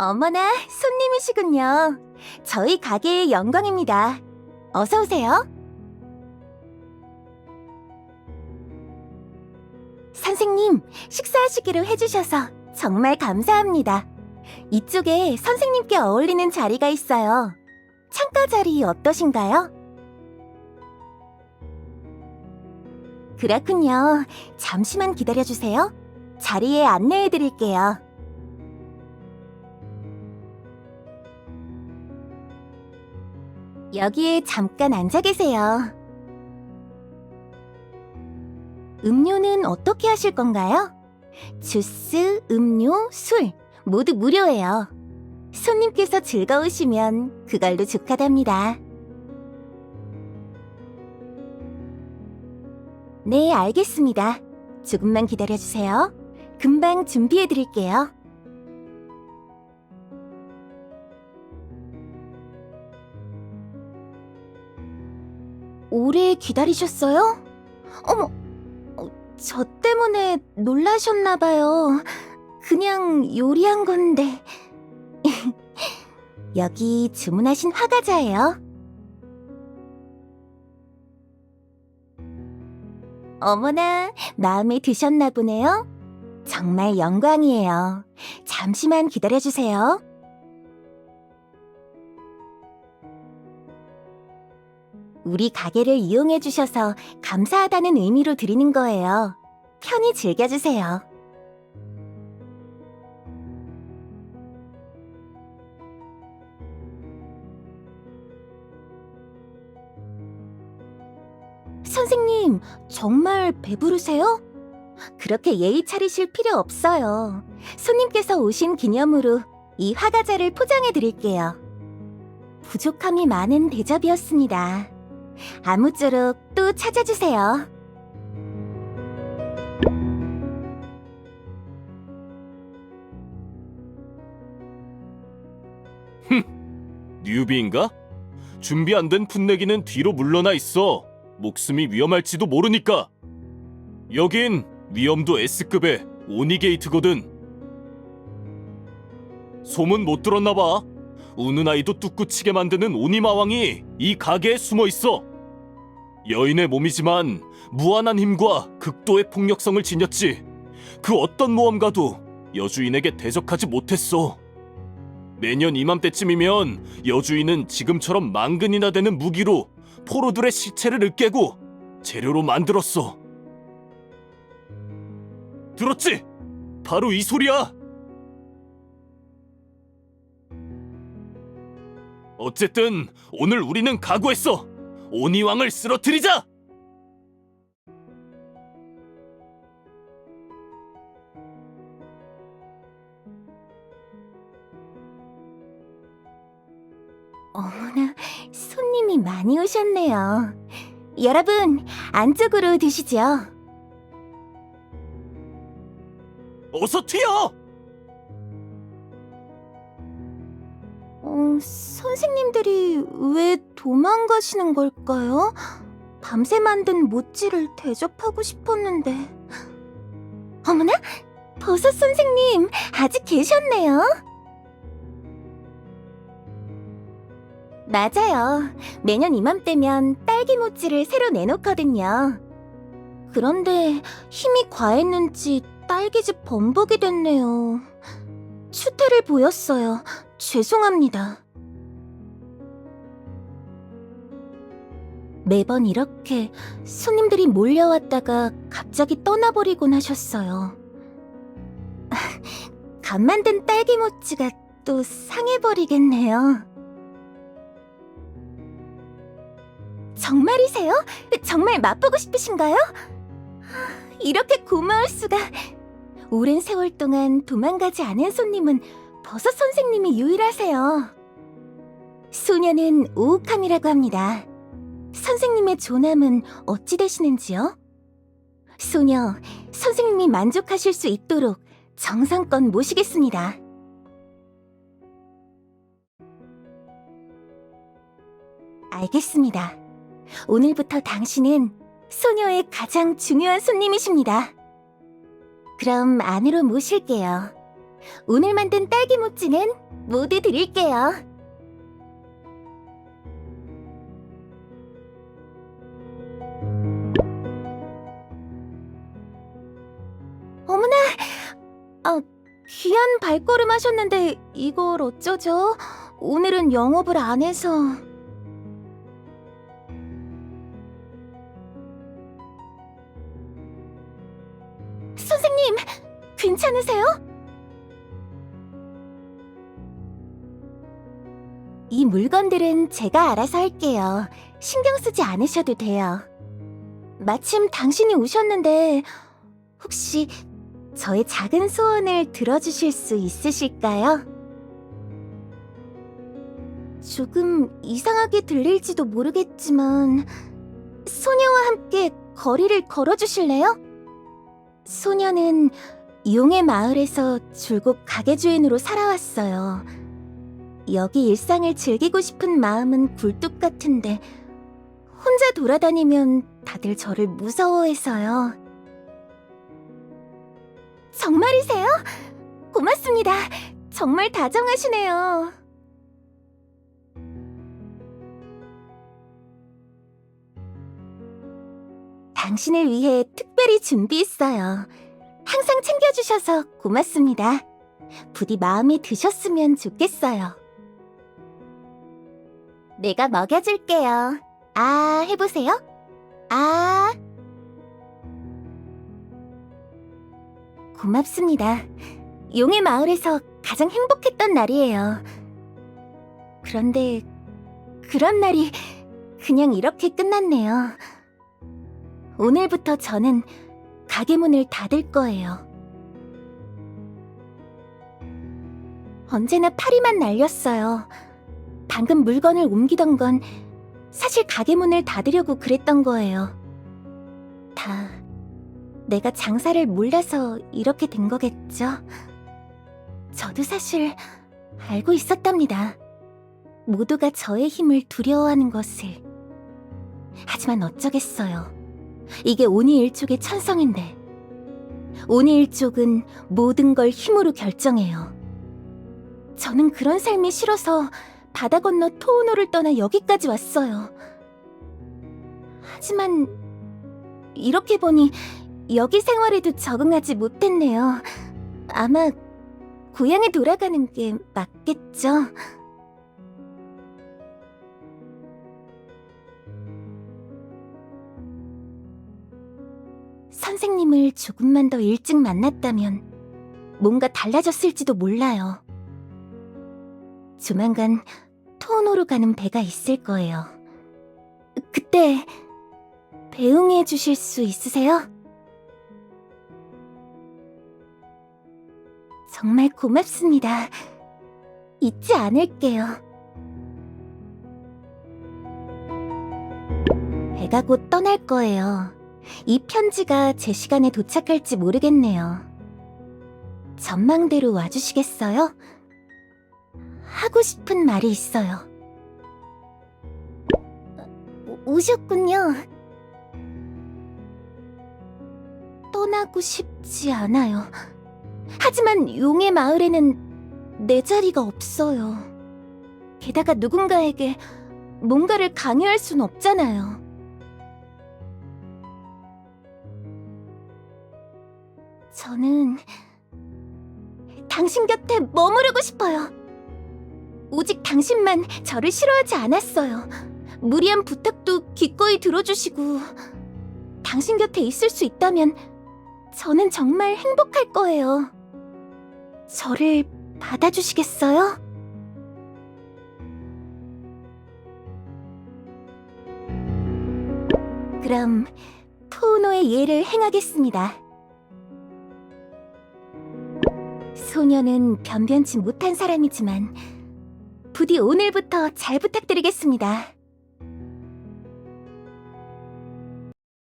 어머나, 손님이시군요. 저희 가게의 영광입니다. 어서 오세요. 선생님, 식사하시기로 해주셔서 정말 감사합니다. 이쪽에 선생님께 어울리는 자리가 있어요. 창가 자리 어떠신가요? 그렇군요. 잠시만 기다려주세요. 자리에 안내해 드릴게요. 여기에 잠깐 앉아 계세요. 음료는 어떻게 하실 건가요? 주스, 음료, 술 모두 무료예요. 손님께서 즐거우시면 그걸로 족하답니다. 네, 알겠습니다. 조금만 기다려주세요. 금방 준비해 드릴게요. 오래 기다리셨어요? 어머, 어, 저 때문에 놀라셨나봐요. 그냥 요리한 건데. 여기 주문하신 화과자예요. 어머나, 마음에 드셨나 보네요. 정말 영광이에요. 잠시만 기다려주세요. 우리 가게를 이용해 주셔서 감사하다는 의미로 드리는 거예요. 편히 즐겨주세요. 선생님, 정말 배부르세요? 그렇게 예의 차리실 필요 없어요. 손님께서 오신 기념으로 이 화과자를 포장해 드릴게요. 부족함이 많은 대접이었습니다. 아무쪼록 또 찾아주세요. 뉴비인가? 준비 안 된 풋내기는 뒤로 물러나 있어. 목숨이 위험할지도 모르니까. 여긴 위험도 S급의 오니게이트거든. 소문 못 들었나 봐. 우는 아이도 뚝구치게 만드는 오니마왕이 이 가게에 숨어 있어. 여인의 몸이지만 무한한 힘과 극도의 폭력성을 지녔지. 그 어떤 모험가도 여주인에게 대적하지 못했어. 매년 이맘때쯤이면 여주인은 지금처럼 만근이나 되는 무기로 포로들의 시체를 으깨고 재료로 만들었어. 들었지? 바로 이 소리야. 어쨌든 오늘 우리는 각오했어. 오니왕을 쓰러뜨리자. 어머나, 손님이 많이 오셨네요. 여러분, 안쪽으로 드시죠. 어서 튀어! 선생님들이 왜 도망가시는 걸까요? 밤새 만든 모찌를 대접하고 싶었는데. 어머나, 버섯 선생님, 아직 계셨네요. 맞아요. 매년 이맘때면 딸기 모찌를 새로 내놓거든요. 그런데 힘이 과했는지 딸기즙 범벅이 됐네요. 추태를 보였어요. 죄송합니다. 매번 이렇게 손님들이 몰려왔다가 갑자기 떠나버리곤 하셨어요. 간 만든 딸기 모찌가 또 상해버리겠네요. 정말이세요? 정말 맛보고 싶으신가요? 이렇게 고마울 수가. 오랜 세월 동안 도망가지 않은 손님은 버섯 선생님이 유일하세요. 소녀는 오옥함이라고 합니다. 선생님의 조남은 어찌 되시는지요? 소녀, 선생님이 만족하실 수 있도록 정성껏 모시겠습니다. 알겠습니다. 오늘부터 당신은 소녀의 가장 중요한 손님이십니다. 그럼 안으로 모실게요. 오늘 만든 딸기 모찌는 모두 드릴게요. 귀한 발걸음 하셨는데 이걸 어쩌죠? 오늘은 영업을 안 해서... 선생님, 괜찮으세요? 이 물건들은 제가 알아서 할게요. 신경 쓰지 않으셔도 돼요. 마침 당신이 오셨는데 혹시 저의 작은 소원을 들어주실 수 있으실까요? 조금 이상하게 들릴지도 모르겠지만 소녀와 함께 거리를 걸어주실래요? 소녀는 용의 마을에서 줄곧 가게 주인으로 살아왔어요. 여기 일상을 즐기고 싶은 마음은 굴뚝 같은데 혼자 돌아다니면 다들 저를 무서워해서요. 정말이세요? 고맙습니다. 정말 다정하시네요. 당신을 위해 특별히 준비했어요. 항상 챙겨주셔서 고맙습니다. 부디 마음에 드셨으면 좋겠어요. 내가 먹여줄게요. 아, 해보세요. 아. 고맙습니다. 용의 마을에서 가장 행복했던 날이에요. 그런데 그런 날이 그냥 이렇게 끝났네요. 오늘부터 저는 가게 문을 닫을 거예요. 언제나 파리만 날렸어요. 방금 물건을 옮기던 건 사실 가게 문을 닫으려고 그랬던 거예요. 다 내가 장사를 몰라서 이렇게 된 거겠죠? 저도 사실 알고 있었답니다. 모두가 저의 힘을 두려워하는 것을. 하지만 어쩌겠어요. 이게 오니일족의 천성인데. 오니일족은 모든 걸 힘으로 결정해요. 저는 그런 삶이 싫어서 바다 건너 토우노를 떠나 여기까지 왔어요. 하지만 이렇게 보니 여기 생활에도 적응하지 못했네요. 아마 고향에 돌아가는 게 맞겠죠? 선생님을 조금만 더 일찍 만났다면 뭔가 달라졌을지도 몰라요. 조만간 토노로 가는 배가 있을 거예요. 그때 배웅해 주실 수 있으세요? 정말 고맙습니다. 잊지 않을게요. 배가 곧 떠날 거예요. 이 편지가 제 시간에 도착할지 모르겠네요. 전망대로 와주시겠어요? 하고 싶은 말이 있어요. 오- 오셨군요. 떠나고 싶지 않아요. 하지만 용의 마을에는 내 자리가 없어요. 게다가 누군가에게 뭔가를 강요할 순 없잖아요. 저는 당신 곁에 머무르고 싶어요. 오직 당신만 저를 싫어하지 않았어요. 무리한 부탁도 기꺼이 들어주시고 당신 곁에 있을 수 있다면 저는 정말 행복할 거예요. 저를 받아주시겠어요? 그럼 토우노의 예를 행하겠습니다. 소녀는 변변치 못한 사람이지만 부디 오늘부터 잘 부탁드리겠습니다.